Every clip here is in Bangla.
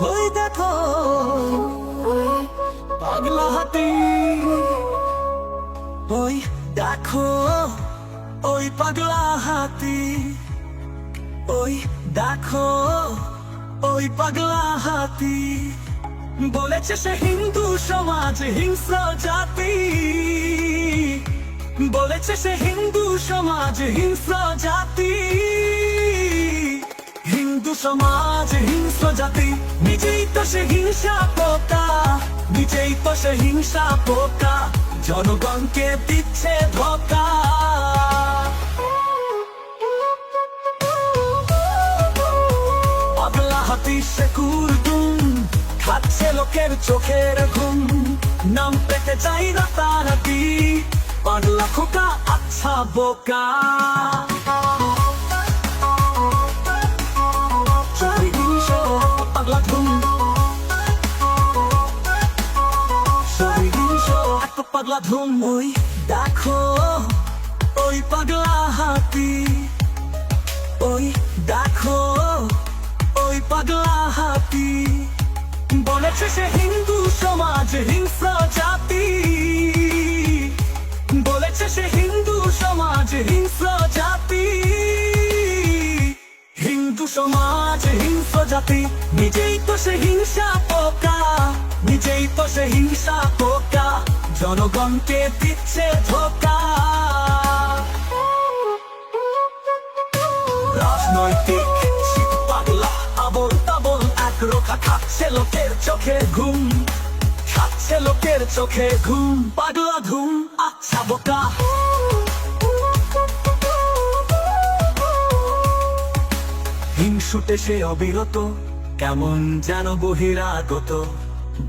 ওই দেখো, পাগলা হাতি। ওই দেখো, ওই পাগলা হাতি। ওই দেখো, ওই পাগলা হাতি। বলেছে সে হিন্দু সমাজ, হিংস্র জাতি। বলেছে সে হিন্দু সমাজ, হিংস্র জাতি। হিন্দু সমাজ, হিংস্র জাতি, নিজেই তো সে হিংসা পোকা, নিজেই তো সে হিংসা পোকা, জনগণকে দিচ্ছে ধোকা। পাগলা হাতি খাচ্ছে লোকের চোখের ঘুম, নাম পেতে চাই না তার হাতি পাগলা খোকা আচ্ছা বোকা। ধুম ওই দেখো, ওই পাগলা হাতি। ওই দেখো, ওই পাগলা হাতি। বলেছে সে হিন্দু সমাজ, হিংস্র জাতি। বলেছে সে হিন্দু সমাজ, হিংস্র জাতি। হিন্দু সমাজ, হিংস্র জাতি। নিজেই তো সে হিংসা পোকা, নিজেই তো সে হিংসা পোকা। জনগণকে দিচ্ছে ধোকা। রাজনৈতিক পাগলা, আবল তাবল, এক রোখা খাচ্ছে লোকের চোখে ঘুম। খাচ্ছে লোকের চোখে ঘুম, পাগলা ঘুম আচ্ছা বোকা। হিংসুটে সে অবিরত, কেমন যেন বহিরাগত।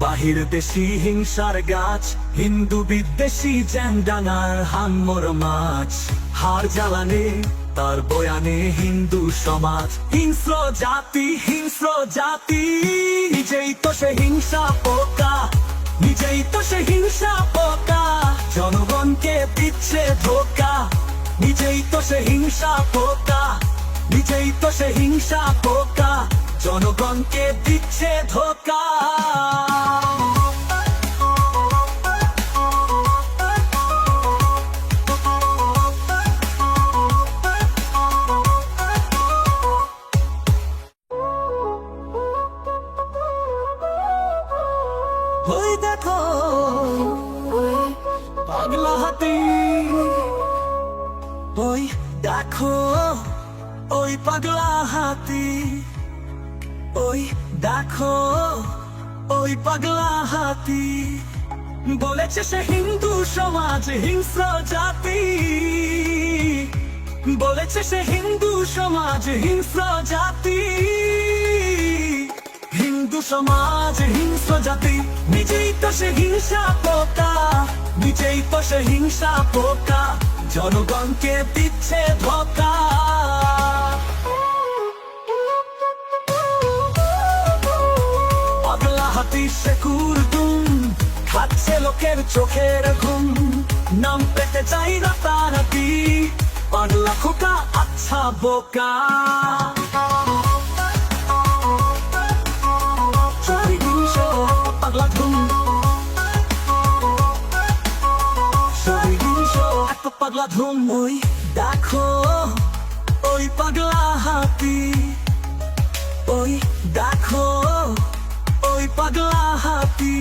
বাহির দেশি হিংসার গাছ, হিন্দু বিদ্বেষী জ্যাংডাঙার হাঙ্গর মাছ। হার জ্বালানে, তার বয়ানে হিন্দু সমাজ। হিংস্র জাতি হিংস্র জাতি, নিজেই তো সে হিংসা পোকা। নিজেই তো সে হিংসা পোকা, জনগণকে দিচ্ছে ধোকা। নিজেই তো সে হিংসা পোকা, নিজেই তো সে হিংসা পোকা। জনগণকে দিচ্ছে ধোকা। ওই দেখো, ওই পাগলা হাতি। বলেছে সে হিন্দু সমাজ, হিংস্র জাতি। বলেছে সে হিন্দু সমাজ, হিংস্র জাতি। হিন্দু সমাজ, হিংস্র জাতি। নিজেই তো সে হিংসা পোকা, নিজেই তো সে হিংসা পোকা। জনগণকে দিচ্ছে ধোকা। চোখের ঘুম, নাম পেতে চাই না তার হাতি পাগলা খোকা আচ্ছা বোকা। পাগলা ধুম ওই দেখো, ওই পাগলা হাতি। ওই দেখো, ওই পাগলা হাতি।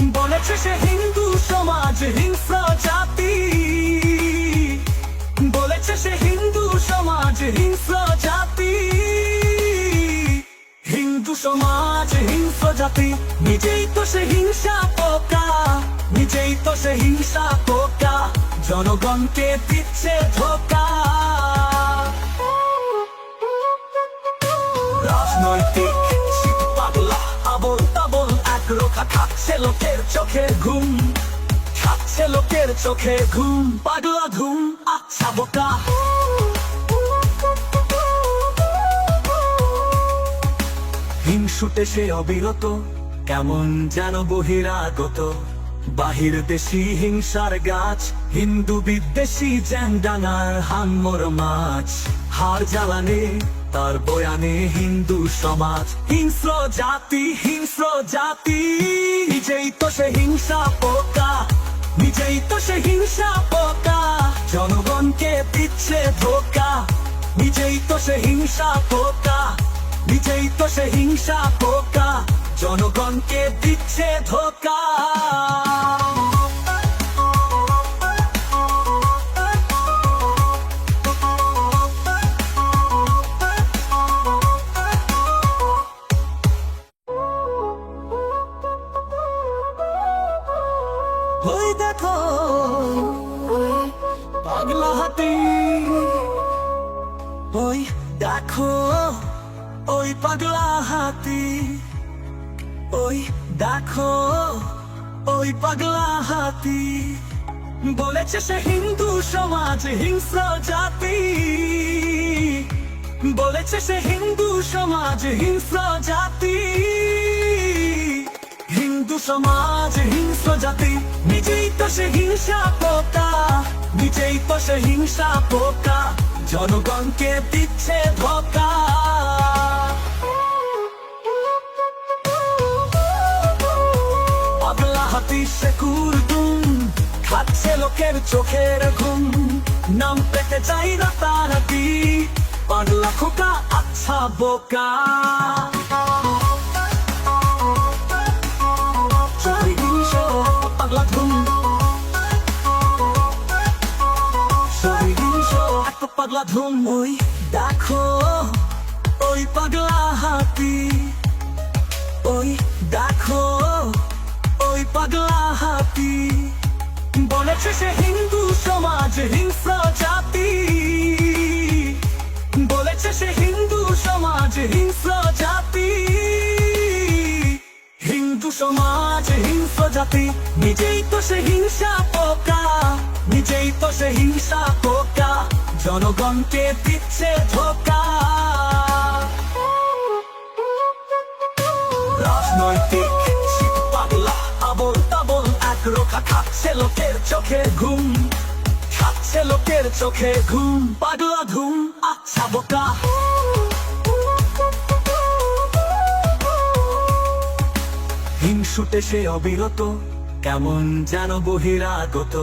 বলেছে সে হিন্দু সমাজ, হিংস্র জাতি। বলেছে সে হিন্দু সমাজ, হিংস্র জাতি। হিন্দু সমাজ, হিংস্র জাতি। নিজেই তো সে হিংসা পোকা, নিজেই তো সে হিংসা পোকা। জনগণকে দিচ্ছে ধোকা। রাজনৈতিক খাচ্ছে লোকের চোখে ঘুম লোকের চোখে ঘুম, পাগলা আচ্ছা বোকা। সে অবিরত, কেমন যেন বহিরাগত। বাহির দেশি হিংসার গাছ, হিন্দু বিদ্বেষী জ্যাংডাঙার হাঙ্গর মাছ। হার জ্বালানে তার বয়ানে হিন্দু সমাজ, হিংস্র জাতি হিংস্র জাতি। নিজেই তো সে হিংসা পোকা, নিজেই তো সে হিংসা পোকা। জনগণকে দিচ্ছে ধোকা, নিজেই তো সে হিংসা পোকা, নিজেই তো সে হিংসা পোকা। জনগণকে দিচ্ছে ধোকা। দেখো, ওই পাগলা হাতি। ওই দেখো, ওই পাগলা হাতি। বলেছে সে হিন্দু সমাজ, হিংস্র জাতি। বলেছে সে হিন্দু সমাজ, হিংস্র জাতি। হিন্দু সমাজ, হিংস্র জাতি। নিজেই তো সে হিংসা পোকা। নিজেই তো সে হিংসা পোকা। জনগণকে দিচ্ছে ধোকা পাগলা হাতি সে কুরদুম খাচ্ছে লোকের চোখের ঘুম। নাম পেতে চাই না তার হাতি পাগলা খোকা আচ্ছা বোকা। পাগলা ধুম ওই দেখো, ওই পাগলা হাতি। ওই দেখো, ওই পাগলা হাতি। বলেছে সে হিন্দু সমাজ, হিংস্র জাতি। বলেছে সে হিন্দু সমাজ, হিংস্র জাতি। হিন্দু সমাজ, হিংস্র জাতি। নিজেই তো সে হিংসা পোকা, নিজেই তো সে হিংসা পোকা। জনগণকে দিচ্ছে ধোকা। রাজনৈতিক পাগলা আবল তাবল এক রোখা খাচ্ছে লোকের চোখে ঘুম। খাচ্ছে লোকের চোখে ঘুম, পাগলা ধুম আচ্ছা বোকা। হিংসুটে সে অবিরত, কেমন যেন বহিরাগত।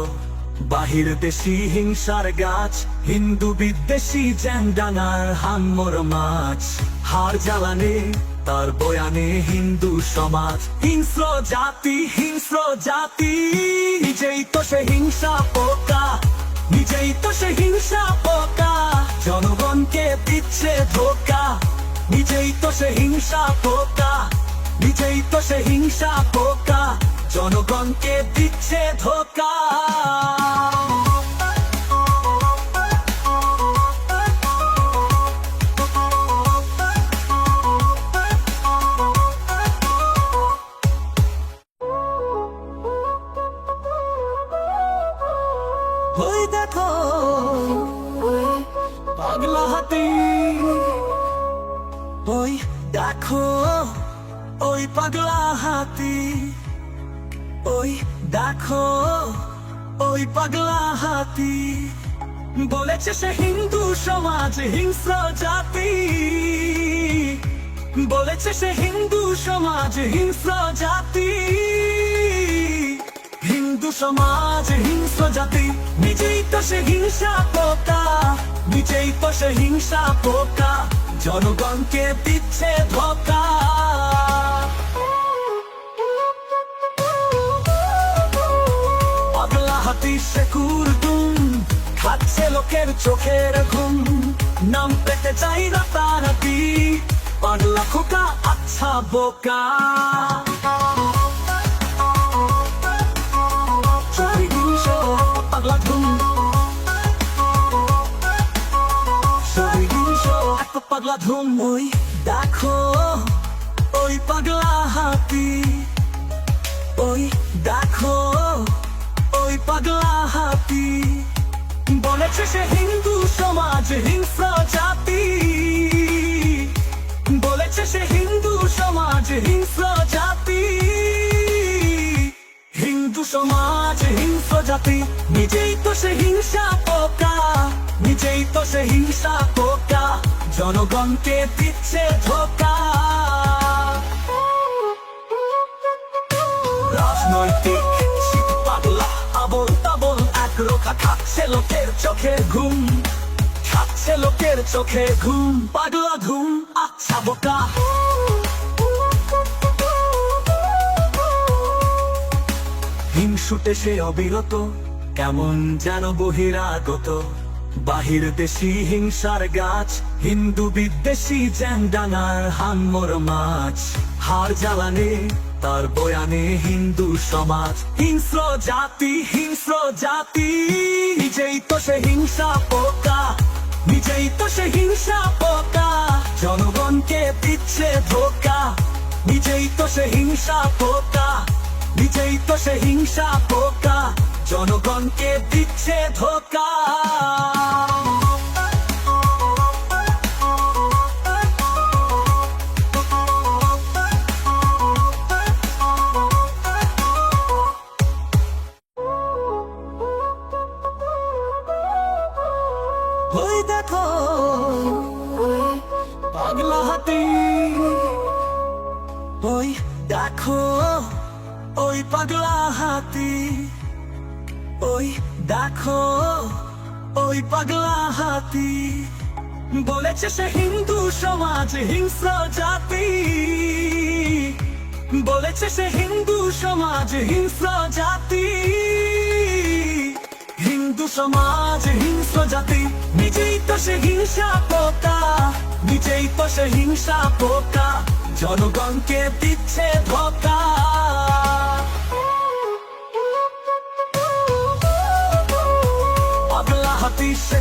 বাহির দেশি হিংসার গাছ, হিন্দু বিদ্বেষী জ্যাংডাঙ্গার হাঙ্গর মাছ। হার জ্বালানে, তার বয়ানে হিন্দু সমাজ। হিংস্র জাতি হিংস্র জাতি, নিজেই তো সে হিংসা পোকা। নিজেই তো সে হিংসা পোকা, জনগণকে দিচ্ছে ধোকা। নিজেই তো সে হিংসা পোকা, নিজেই তো সে হিংসা পোকা। জনগণকে দিচ্ছে ধোকা। সে হিন্দু সমাজ, হিংস্র জাতি। বলেছে সে হিন্দু সমাজ, হিংস্র জাতি। হিন্দু সমাজ, হিংস্র জাতি। নিজেই তো সে হিংসা পোকা, নিজেই তো সে হিংসা পোকা। জনগণকে দিচ্ছে ধোকা। হাতি সে কুরদুম খাচ্ছে লোকের চোখের ঘুম। নাম পেতে চাই না তার কি পাগলা খোকা আচ্ছা বোকা। পাগলা এত পাগলা ধুম। ওই দেখো, ওই পাগলা হাতি। সমাজ, হিংস্র জাতি। হিন্দু সমাজ, হিংস্র জাতি। নিজেই তো সে হিংসা পোকা, নিজেই তো সে হিংসা পোকা। জনগণকে দিচ্ছে ধোকা। রাজনৈতিক পাগলা, আবল তাবল এক রোখা খাচ্ছে লোকের চোখে ঘুম। খাচ্ছে লোকের চোখে ঘুম, পাগলা ঘুম আচ্ছা বোকা। হিংসুটে সে অবিরত, কেমন যেন বহিরাগত। বাহির দেশি হিংসার গাছ, হিন্দু বিদ্বেষী জ্যাংডাঙার হাঙ্গর মাছ। হার জ্বালানে, তার বয়ানে হিন্দু সমাজ। হিংস্র জাতি হিংস্র জাতি, নিজেই তো সে হিংসা পোকা। নিজেই তো সে হিংসা পোকা, জনগণকে দিচ্ছে ধোকা। নিজেই তো সে হিংসা পোকা। নিজেই তো সে হিংসা পোকা জনগণকে দিচ্ছে ধোকা। ওই দেখো পাগলা হাতি। ওই দেখো ওই পাগলা হাতি, ওই দেখো, ওই পাগলা হাতি। বলেছে সে হিন্দু সমাজ, হিংস্র জাতি। বলেছে সে হিন্দু সমাজ, হিংস্র জাতি। হিন্দু সমাজ, হিংস্র জাতি। নিজেই তো সে হিংসা পোকা, নিজেই তো সে হিংসা পোকা। জনগণকে দিচ্ছে ধোকা। হাতি সে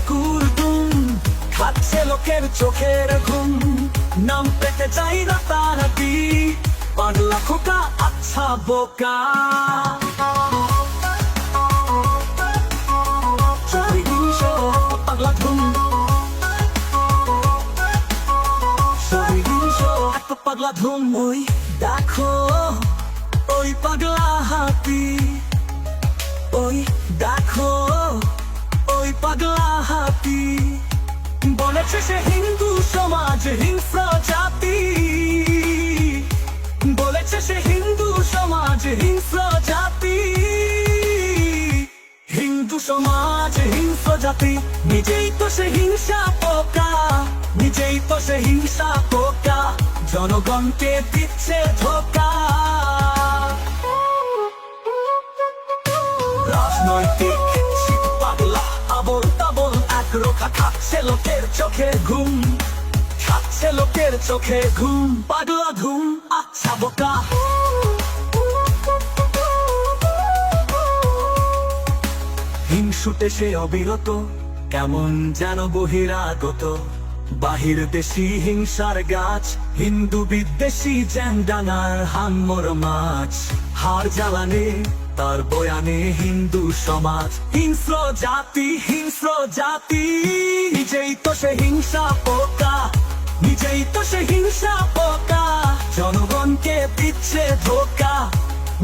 খাচ্ছে লোকের চোখের ঘুম। নাম পেতে চাই না তার হাতি পাগলা খোকা আচ্ছা বোকা। পাগলা ঘুম। পাগলা ধুম ওই দেখো, ওই পাগলা হাতি। ওই দেখো হাতি বলেছে সে হিন্দু সমাজ হিংস্র জাতি বলেছে সে হিন্দু সমাজ হিংস্র জাতি হিন্দু সমাজ হিংস্র জাতি নিজেই তো সে হিংসা পোকা, নিজেই তো সে হিংসা পোকা। জনগণকে দিচ্ছে ধোকা। রাজনৈতিক খাচ্ছে লোকের চোখে ঘুম। লোকের চোখে ঘুম, পাগলা আচ্ছা বোকা। হিংসুটে সে অবিরত, কেমন যেন বহিরাগত। বাহির দেশি হিংসার গাছ, হিন্দু বিদ্বেষী জ্যাংডাঙার হাঙ্গর মাছ। হার জ্বালানে তার বয়ানে হিন্দু সমাজ, হিংস্র জাতি হিংস্র জাতি। নিজেই তো সে হিংসা পোকা, নিজেই তো সে হিংসা পোকা। জনগণকে দিচ্ছে ধোকা,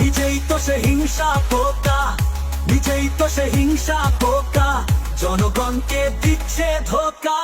নিজেই তো সে হিংসা পোকা, নিজেই তো সে হিংসা পোকা। জনগণকে দিচ্ছে ধোকা।